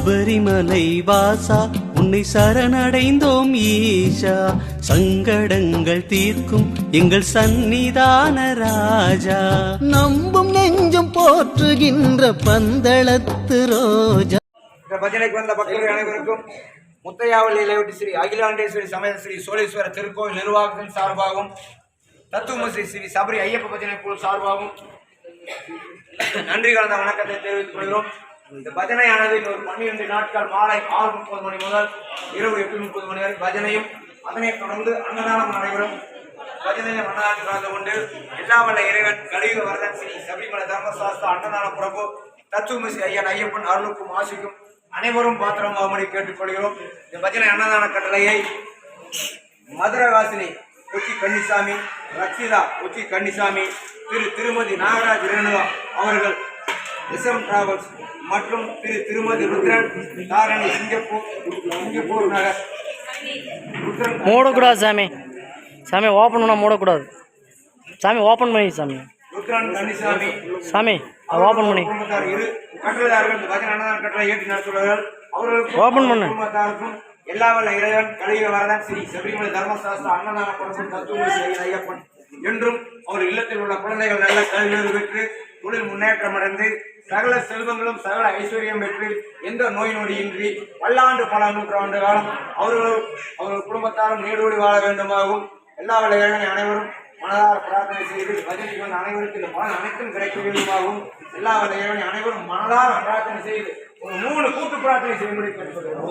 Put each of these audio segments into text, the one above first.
சபரிமலை வாசா உன்னை சரணடைந்தோம் ஈஷா. சங்கடங்கள் தீர்க்கும் எங்கள் சந்நிதான ராஜா. நம்பும் நெஞ்சம் போற்றுகின்ற பந்தளத்து ரோஜா. இந்த பஜனைக்கு வந்த பக்தர்கள் அனைவருக்கும் முத்தையாவள்ளி லேவட்டி ஸ்ரீ அகிலாண்டேஸ்வரி சமேத ஸ்ரீ சோழேஸ்வர திருக்கோயில் நிர்வாகத்தின் சார்பாகவும் தத்துவமசி ஸ்ரீ சபரி ஐயப்ப பஜனை குழு சார்பாகவும் நன்றி கலந்த வணக்கத்தை தெரிவித்துக் கொள்கிறோம். இந்த பஜனையானது இன்னொரு பன்னிரண்டு நாட்கள் மாலை ஆறு முப்பது மணி முதல் இரவு எட்டு முப்பது மணி வரை பஜனையும் அதனைத் தொடர்ந்து அன்னதானம் நடைபெறும். பஜனையில் அன்னதானம் கலந்து கொண்டு எல்லா வல்ல இறைவன் கலியுக வரதன் ஸ்ரீ சபரிமலை தர்மசாஸ்திர அன்னதான பிரபு தத்துவமசி ஐயன் ஐயப்பன் அருளுக்கும் ஆசிக்கும் அனைவரும் பாத்திரமாகும்படி கேட்டுக்கொள்கிறோம். இந்த பஜனை அன்னதான கட்டளையை மதுரவாசினி கொச்சி கன்னிசாமி ரக்ஷிதா கொச்சி கன்னிசாமி திரு திருமதி நாகராஜ் ரேணுவா அவர்கள் எஸ்எம் டிராவல்ஸ் மற்றும் திரு திருமதி ருத்ரன் தாரணி சிங்கப்பூர் சிங்கப்பூர் நகர் ருத்ரன். மூடக்கூடாது சாமி. சாமி ஓப்பன் பண்ணால் மூடக்கூடாது. சாமி ஓப்பன் பண்ணி சாமி. ருத்ரன் கன்னிசாமி சாமி ஓப்பன் பண்ணி. இரு. கட்டளையார்கள் இந்த பஜனை அன்னதான கட்டளை ஏற்றி நடத்துகிறார்கள் அவர்களுக்கும் Open பண்ணு. குடும்பத்தாருக்கும் எல்லா வல்ல இறைவன் கலியுக வரதன் ஸ்ரீ சபரிமலை தர்மசாஸ்திர அன்னதான தத்துவமசி ஐயன் ஐயப்பன். என்றும் அவர் இல்லத்தில் உள்ள குழந்தைகள் நல்ல கல்வியறிவு பெற்று தொழில் முன்னேற்றம் அடைந்து சகல செல்வங்களும் சகல ஐஸ்வர்யம் பெற்று எந்த நோய் நொடியின்றி பல்லாண்டு பல நூற்றாண்டு காலம் அவர்களும் அவர்கள் குடும்பத்தாரும் நீடோடி வாழ வேண்டுமாகவும் எல்லா வல்ல அனைவரும் மனதார பிரார்த்தனை செய்து பஜனைக்கு வந்த அனைவருக்கும் இந்த பலன் அனைத்தும் கிடைக்க வேண்டுமாகவும் எல்லா வல்ல அனைவரும் மனதார பிரார்த்தனை செய்து ஒரு மூணு கூட்டு பிரார்த்தனை செய்யும்படி கேட்டுக்கொள்கிறோம்.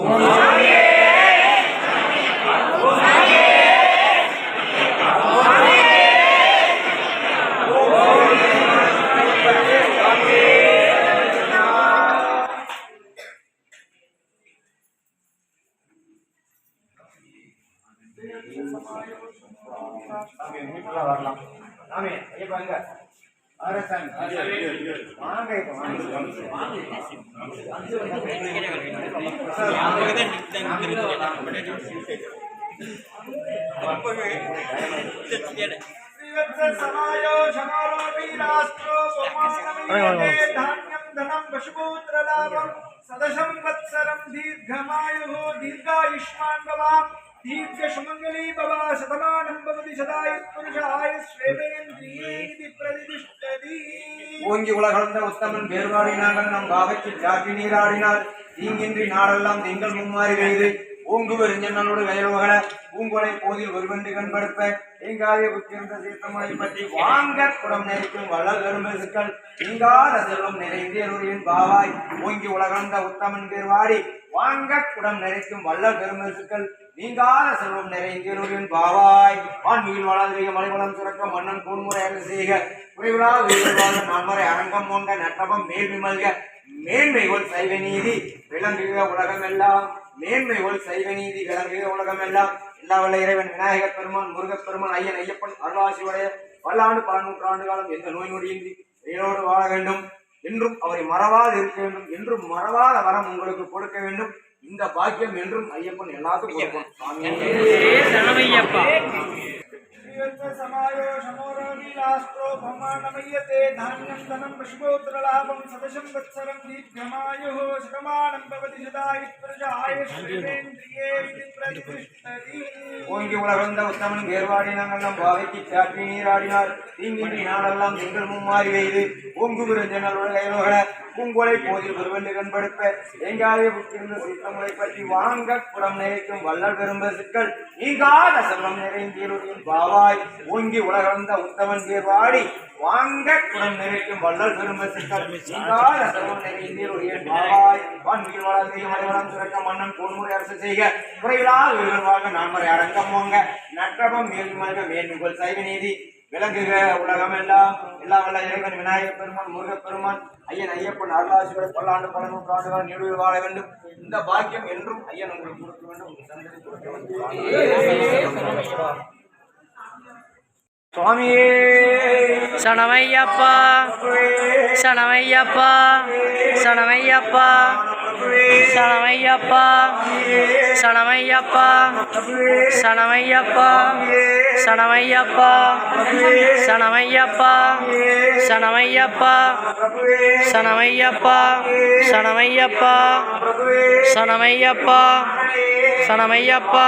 सदशं वत्सरं दीर्घमायुः दीर्घायुष्मान् भवाम् दीर्घसुमङ्गली भवा शतमानं भवति सदायुत्पुरुषाय स्वेदेन्द्रियेति प्रतिष्ठति ஓங்கி உலகளந்த உத்தமன் வேறுபாடினார்கள் நம் பாவைக்கு சாற்றி நீராடினார் தீங்கின்றி நாடெல்லாம் திங்கள் மும்மாறி பெய்து ஓங்குவர் இஞ்சனோடு வயல்மகள பூங்கொலை போதில் ஒருவென்று கண்படுப்ப எங்காய புத்திருந்த சீர்த்தமலை பற்றி வாங்க குடம் நெருக்கும் வள்ளல் கரும்பசுக்கள் நீங்காத செல்வம் நிறைந்தேருரின் பாவாய் ஓங்கி உலகளந்த உத்தமன் பேர்வாடி வாங்க குடம் நிறைக்கும் வள்ளல் பெருமசுக்கள் நீங்காத செல்வம் நிறைந்தேருரின் பாவாய். வான்மீன் வளாதிரிக மலைவளம் சுரக்க மன்னன் கூன்முறையாக செய்க. குறைவிழா உயிர்வாழ நான்மறை அரங்கம் போன்ற நட்டபம் மேல் விமல்க மேன்மைகள் சைவ நீதி விளங்குக மேன்மை மேன்மைகள் சைவ நீதி விளங்குக உலகமெல்லாம். எல்லா வல்ல இறைவன் விநாயகர் பெருமான் முருகப் பெருமான் ஐயன் ஐயப்பன் அருளாசியுடைய பல்லாண்டு பல நூற்றாண்டு காலம் எந்த நோய் நொடியின்றி உயிரோடு வாழ வேண்டும். என்றும் அவரை மறவாது இருக்க வேண்டும். என்றும் மறவாத வரம் உங்களுக்கு கொடுக்க வேண்டும். இந்த பாக்கியம் என்றும் ஐயப்பன் எல்லாத்துக்கும் கொடுக்கும் சரணமையப்பா समायोषमोरवीलास्त्रो ब्रह्माण्डमय्यते धान्यं धनं पशुपोत्रलाभं सदशं वत्सरं दीर्घमायुः शतमानं भवति शतायुत्पुरुषाय श्रीवेन्द्रिये इति प्रतिष्ठति ஓங்கி உலகந்த உத்தமன் வேர்வாடினாங்கள் நம் பாவைக்கு சாற்றி நீராடினார் தீங்கின்றி நாடெல்லாம் திங்கள் மும்மாறி வெய்து ஓங்கு விருஞ்சனருடைய பூங்கொலை போதில் ஒருவென்று கண்படுப்ப எங்காலே புத்திருந்த சீத்தமுறை பற்றி வாங்க குடம் நிறைக்கும் வள்ளல் பெரும்ப சிக்கல் நீங்காத செல்வம் நிறைந்தீருடைய பாவாய் ஓங்கி உலகந்த உத்தமன் வேர்வாடி வாங்க குடம் நிறைக்கும் வள்ளல் பெரும்ப மன்னன் பொன்முறை அரசு செய்க. குறைவிலா உயிர்வாக நான்மறை அரங்கம் போங்க நற்றபம் மேல்மல்க வேண்டுகோள் சைவ நீதி. விளங்குக உலகம் எல்லாம். எல்லா வல்ல இறைவன் விநாயகப் பெருமான் முருகப் பெருமான். ஐயன் ஐயப்பன் அருளாசிவர் பல்லாண்டு பல நூற்றாண்டுகள் நீடுவில் வாழ வேண்டும். இந்த பாக்கியம் என்றும் ஐயன் உங்களுக்கு கொடுக்க வேண்டும். உங்கள் சந்ததி கொடுக்க வேண்டும். சுவாமியே சனமையப்பா சனமையப்பா சரணமையப்பா சனமையப்பா சனமையப்பா சனமையப்பா சனமையப்பா சனமையப்பா சனமையப்பா சனமையப்பா சனமையப்பா சனமையப்பா சனமையப்பா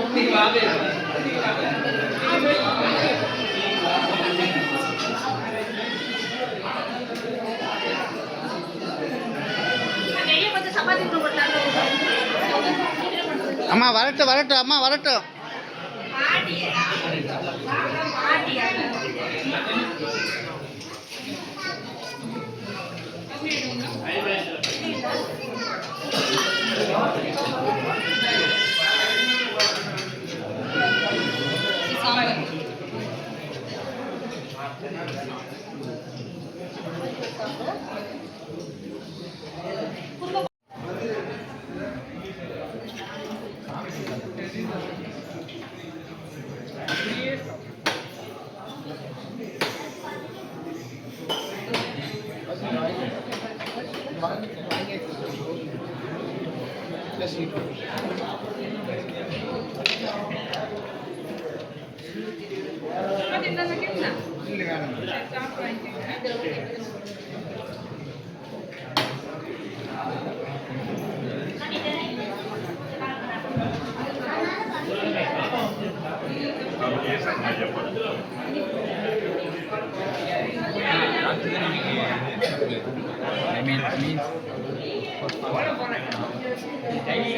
அம்மா வரட்டும் வரட்டும் அம்மா வரட்டும். ஆடியா ஆடியா இல்லை también, please. Ahí.